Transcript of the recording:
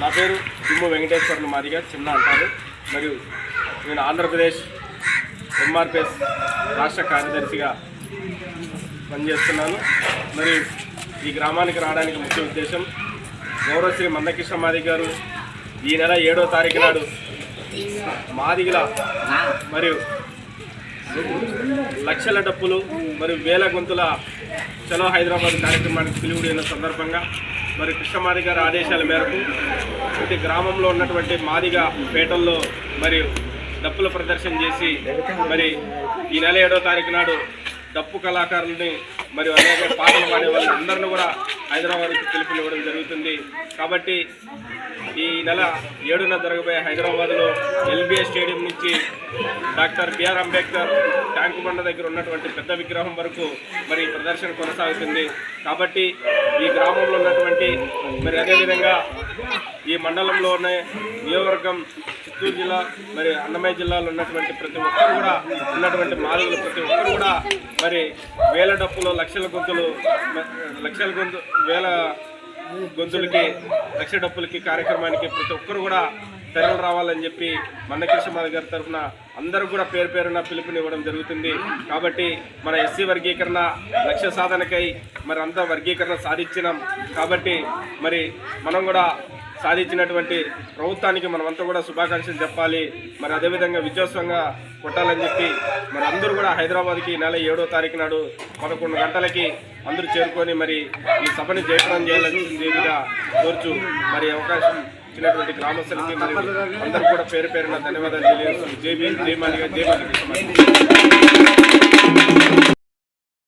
నా పేరు తిమ్ము వెంకటేశ్వర్లు మాదిగా చిన్న అంటారు మరియు నేను ఆంధ్రప్రదేశ్ ఎంఆర్పిఎస్ రాష్ట్ర కార్యదర్శిగా పనిచేస్తున్నాను. మరియు ఈ గ్రామానికి రావడానికి ముఖ్య ఉద్దేశం గౌరవశ్రీ మందకృష్ణ మాది గారు ఈ నెల ఏడో తారీఖు నాడు మాదిగల మరియు లక్షల డప్పులు మరియు వేల గొంతుల చలో హైదరాబాద్ కార్యక్రమానికి పిలువుడిన సందర్భంగా మరి కృష్ణమాది గారి ఆదేశాల మేరకు ప్రతి గ్రామంలో ఉన్నటువంటి మాదిగ పేటల్లో మరియు డప్పుల ప్రదర్శన చేసి మరి ఈ నెల ఏడో తారీఖు నాడు డప్పు కళాకారుల్ని మరియు అనేక పాటలు పాడే వాళ్ళందరినీ కూడా హైదరాబాద్కి పిలుపునివ్వడం జరుగుతుంది. కాబట్టి నెల ఏడున జరగబోయే హైదరాబాద్లో ఎల్బీఏ స్టేడియం నుంచి doctor BR Ambedkar tank bund దగ్గర ఉన్నటువంటి పెద్ద విగ్రహం వరకు మరి ప్రదర్శన కొనసాగుతుంది. కాబట్టి ఈ గ్రామంలో ఉన్నటువంటి మరి అదేవిధంగా ఈ మండలంలోనే నియోజకవర్గం చిత్తూరు జిల్లా మరి అన్నమయ్య జిల్లాలో ఉన్నటువంటి ప్రతి ఒక్కరు కూడా ఉన్నటువంటి మాలలు ప్రతి ఒక్కరు కూడా మరి వేల డప్పులు లక్షల గొంతులు లక్షల గొంతు వేల గొంతులకి లక్ష డప్పులకి కార్యక్రమానికి ప్రతి ఒక్కరు కూడా తరలి రావాలని చెప్పి మందకృష్ణమాధ గారి తరఫున అందరూ కూడా పేరు పేరున పిలుపునివ్వడం జరుగుతుంది. కాబట్టి మన ఎస్సీ వర్గీకరణ లక్ష్య సాధనకై మరి అంతా వర్గీకరణ సాధించినాం. కాబట్టి మరి మనం కూడా సాధించినటువంటి ప్రభుత్వానికి మనమంతా కూడా శుభాకాంక్షలు చెప్పాలి. మరి అదేవిధంగా విజయోత్సవంగా కొట్టాలని చెప్పి మరి అందరూ కూడా హైదరాబాద్కి నెల ఏడో తారీఖు నాడు పదకొండు గంటలకి అందరూ చేరుకొని మరి ఈ సభని జయప్రదం చేయాలని దేవిగా కోరుచు మరి అవకాశం ఇచ్చినటువంటి గ్రామస్తులకి మరి అందరూ కూడా పేరు పేరున ధన్యవాదాలు తెలియజేస్తున్నాను జై భీమ్ జై మాలిక